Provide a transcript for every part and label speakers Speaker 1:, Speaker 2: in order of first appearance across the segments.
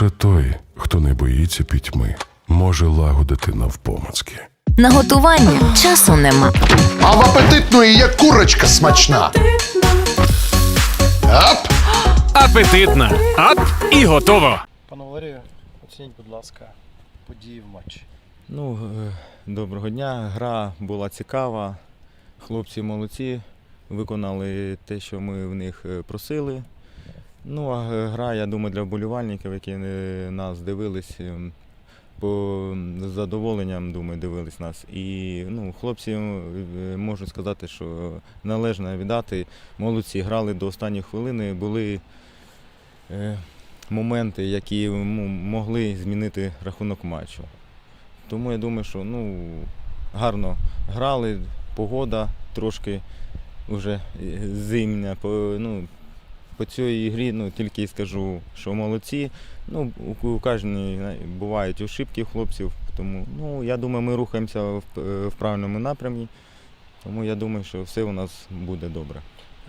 Speaker 1: Лише той, хто не боїться пітьми, може лагодити навпомацки.
Speaker 2: На готування часу нема.
Speaker 3: А в апетитної є курочка смачна. Ап!
Speaker 4: Апетитна. Ап і готово.
Speaker 5: Пане Валерію, оцініть, будь ласка, події в матчі.
Speaker 6: Ну, е, доброго дня. Гра була цікава. Хлопці молодці, виконали те, що ми в них е, просили. Ну, а е, гра, я думаю, для вболівальників, які е, нас дивились, е, по задоволенням, думаю, дивились нас. І ну, хлопці можу сказати, що належно віддати. Молодці грали до останньої хвилини, були е, моменти, які могли змінити рахунок матчу. Тому я думаю, що ну, гарно грали, погода трошки вже зимня. Ну, по цій грі ну, тільки скажу, що молодці. Ну, у, кожній бувають ошибки хлопців, тому ну, я думаю, ми рухаємося в, в правильному напрямі. Тому я думаю, що все у нас буде добре.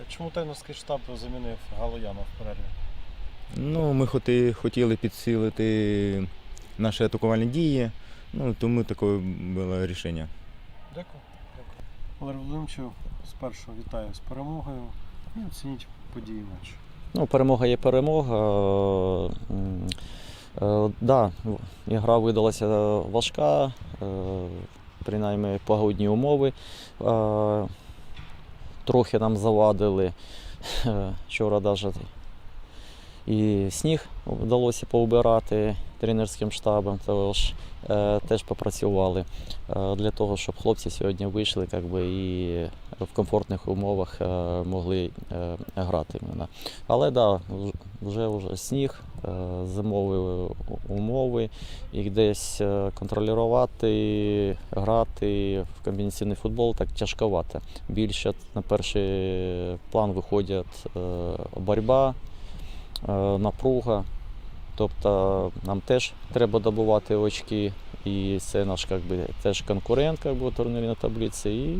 Speaker 5: Чому тренерський штаб замінив Галояна в перерві?
Speaker 6: Ну, ми хоти, хотіли підсилити наші атакувальні дії, ну, тому таке було рішення.
Speaker 5: Дякую. Дякую. Валерій Володимировичу, спершу вітаю з перемогою і оцініть події матчу.
Speaker 7: Ну, перемога є перемога. М, е, Да, ігра видалася важка, е, принаймні погодні умови е, трохи нам завадили. Е, Вчора навіть і сніг вдалося поубирати тренерським штабом, тож е, теж попрацювали е, для того, щоб хлопці сьогодні вийшли как би, і в комфортних умовах е, могли е, грати. Але да, вже, вже сніг, е, зимові умови, і десь контролювати, грати в комбінаційний футбол так тяжковато. Більше на перший план виходять боротьба, напруга. Тобто нам теж треба добувати очки, і це наш би, теж конкурент би, у турнірній таблиці. І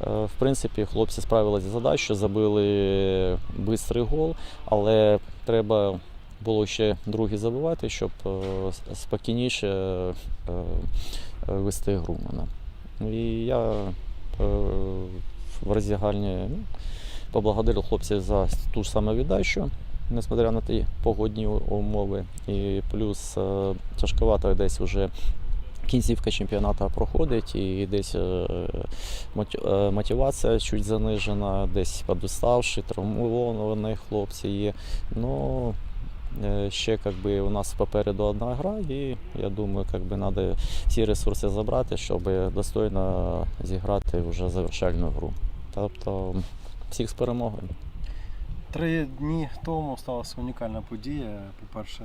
Speaker 7: Е, В принципі, хлопці справилися з задачею, забили швидкий гол, але треба було ще другий забивати, щоб е, спокійніше е, вести гру. І я в роздягальні ну, поблагодарив хлопців за ту ж саму віддачу, несмотря на ті погодні умови. І плюс е, тяжковато десь вже кінцівка чемпіонату проходить і десь е, е, мотивація чуть занижена, десь подуставши, травмовані хлопці є. Ну, ще как би, у нас попереду одна гра, і я думаю, как би, треба всі ресурси забрати, щоб достойно зіграти вже завершальну гру. Тобто всіх з перемогою.
Speaker 5: Три дні тому сталася унікальна подія. По-перше,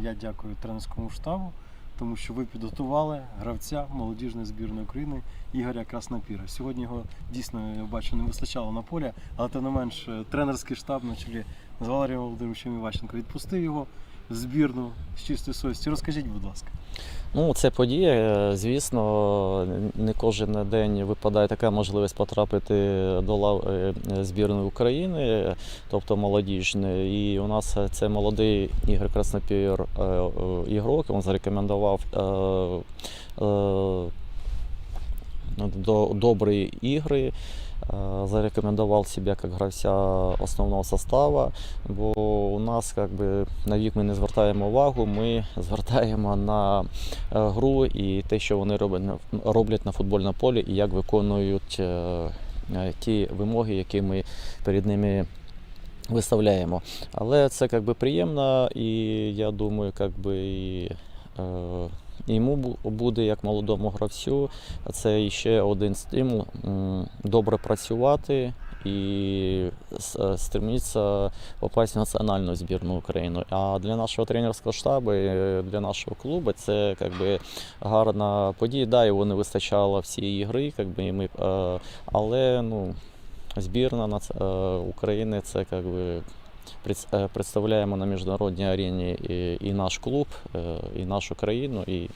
Speaker 5: я дякую тренерському штабу, тому що ви підготували гравця молодіжної збірної України Ігоря Краснопіра. Сьогодні його дійсно я бачу не вистачало на полі, але тим не менш тренерський штаб на чолі з Валерієм Володимировичем Іващенко відпустив його збірну з чистої совісті. Розкажіть, будь ласка.
Speaker 7: Ну, це подія, звісно, не кожен день випадає така можливість потрапити до лав е, збірної України, тобто молодіжної. І у нас це молодий Ігор Краснопір е, ігрок. Він зарекомендував е, до добрі ігри. е, Зарекомендував себе як гравця основного составу, бо у нас как би, на вік ми не звертаємо увагу, ми звертаємо на е, гру і те, що вони роблять на, футбольному полі, і як виконують е, е, ті вимоги, які ми перед ними виставляємо. Але це как би, приємно, і я думаю, как би, і, е, йому буде як молодому гравцю. Це ще один стимул добре працювати. І с- стремиться попасть в національну збірну України. А для нашого тренерського штабу, для нашого клубу це как би, гарна подія. Да, його не вистачало всі ігри, как би, і ми, е, але ну, збірна е, України це как би, пред- е, представляємо на міжнародній арені і, і наш клуб, е, і нашу країну. І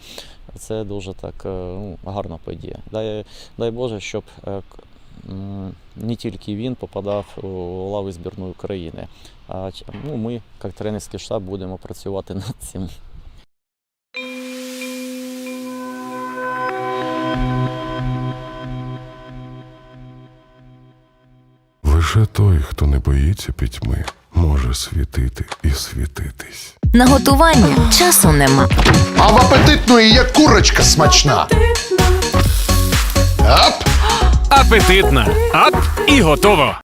Speaker 7: це дуже так е, ну, гарна подія. Дай, дай Боже, щоб е, не тільки він попадав у лави збірної України. А ну, ми, як тренерський штаб, будемо працювати над цим.
Speaker 1: Лише той, хто не боїться пітьми, може світити і світитись.
Speaker 2: На готування часу нема.
Speaker 3: А в апетитної є курочка смачна. Ап!
Speaker 4: Апетитна. Ап і готово.